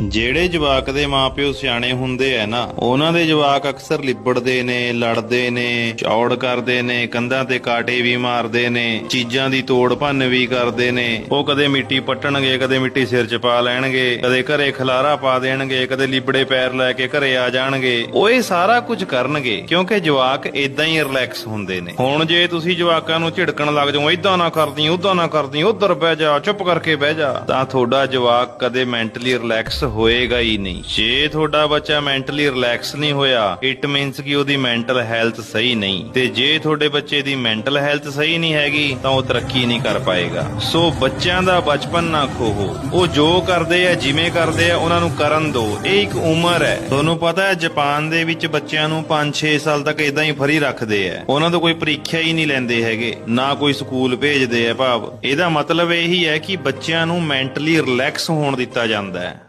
ਜਿਹੜੇ ਜਵਾਕ ਦੇ ਮਾਪਿਓ ਸਿਆਣੇ ਹੁੰਦੇ ਐ ਨਾ, ਉਹਨਾਂ ਦੇ ਜਵਾਕ ਅਕਸਰ ਲਿਬੜਦੇ ਨੇ, ਲੜਦੇ ਨੇ, ਚੌੜ ਕਰਦੇ ਨੇ, ਕੰਧਾਂ ਤੇ ਕਾਟੇ ਵੀ ਮਾਰਦੇ ਨੇ, ਚੀਜ਼ਾਂ ਦੀ ਤੋੜ ਭੰਨ ਵੀ ਕਰਦੇ ਨੇ। ਉਹ ਕਦੇ ਮਿੱਟੀ ਪੱਟਣਗੇ, ਕਦੇ ਮਿੱਟੀ ਸਿਰ 'ਚ ਪਾ ਲੈਣਗੇ, ਕਦੇ ਘਰੇ ਖਲਾਰਾ ਪਾ ਦੇਣਗੇ, ਕਦੇ ਲਿਬੜੇ ਪੈਰ ਲੈ ਕੇ ਘਰੇ ਆ ਜਾਣਗੇ। ਉਹ ਇਹ ਸਾਰਾ ਕੁਝ ਕਰਨਗੇ, ਕਿਉਂਕਿ ਜਵਾਕ ਇਦਾਂ ਹੀ ਰਿਲੈਕਸ ਹੁੰਦੇ ਨੇ। ਹੁਣ ਜੇ ਤੁਸੀਂ ਜਵਾਕਾਂ ਨੂੰ ਝਿੜਕਣ ਲੱਗ ਜਾਓ ਇਦਾਂ ਨਾ ਕਰਦੀ ਉਦਾਂ ਨਾ ਕਰਦੀ, ਉਧਰ ਬਹਿ ਜਾ, ਚੁੱਪ ਕਰਕੇ ਬਹਿ ਜਾ, ਤਾਂ ਤੁਹਾਡਾ ਜਵਾਕ ਕਦੇ ਮੈਂਟਲੀ ਰਿਲੈਕਸ ਹੋਏਗਾ ਹੀ ਨਹੀਂ। ਜੇ ਤੁਹਾਡਾ ਬੱਚਾ ਮੈਂਟਲੀ ਰਿਲੈਕਸ ਨਹੀਂ ਹੋਇਆ ਇਟ ਮੀਨਸ ਕਿ ਉਹਦੀ ਮੈਂਟਲ ਹੈਲਥ ਸਹੀ ਨਹੀਂ। ਤੇ ਜੇ ਤੁਹਾਡੇ ਬੱਚੇ ਦੀ ਮੈਂਟਲ ਹੈਲਥ ਸਹੀ ਨਹੀਂ ਹੈਗੀ, ਤਾਂ ਉਹ ਤਰੱਕੀ ਨਹੀਂ ਕਰ ਪਾਏਗਾ। ਸੋ ਬੱਚਿਆਂ ਦਾ ਬਚਪਨ ਨਾ ਖੋਹੋ। ਉਹ ਜੋ ਕਰਦੇ ਆ, ਜਿਵੇਂ ਕਰਦੇ ਆ, ਉਹਨਾਂ ਨੂੰ ਕਰਨ ਦਿਓ ਇਹ ਇੱਕ ਉਮਰ ਹੈ। ਤੁਹਾਨੂੰ ਪਤਾ ਹੈ, ਜਾਪਾਨ ਦੇ ਵਿੱਚ ਬੱਚਿਆਂ ਨੂੰ 5-6 ਸਾਲ ਤੱਕ ਇਦਾਂ ਹੀ ਫਰੀ ਰੱਖਦੇ ਆ। ਉਹਨਾਂ ਤੋਂ ਕੋਈ ਪ੍ਰੀਖਿਆ ਹੀ ਨਹੀਂ ਲੈਂਦੇ ਹੈਗੇ, ਨਾ ਕੋਈ ਸਕੂਲ ਭੇਜਦੇ ਆ ਭਾਵ। ਇਹਦਾ ਮਤਲਬ ਇਹੀ ਹੈ ਕਿ ਬੱਚਿਆਂ ਨੂੰ ਮੈਂਟਲੀ ਰਿਲੈਕਸ ਹੋਣ ਦਿੱਤਾ ਜਾਂਦਾ ਹੈ।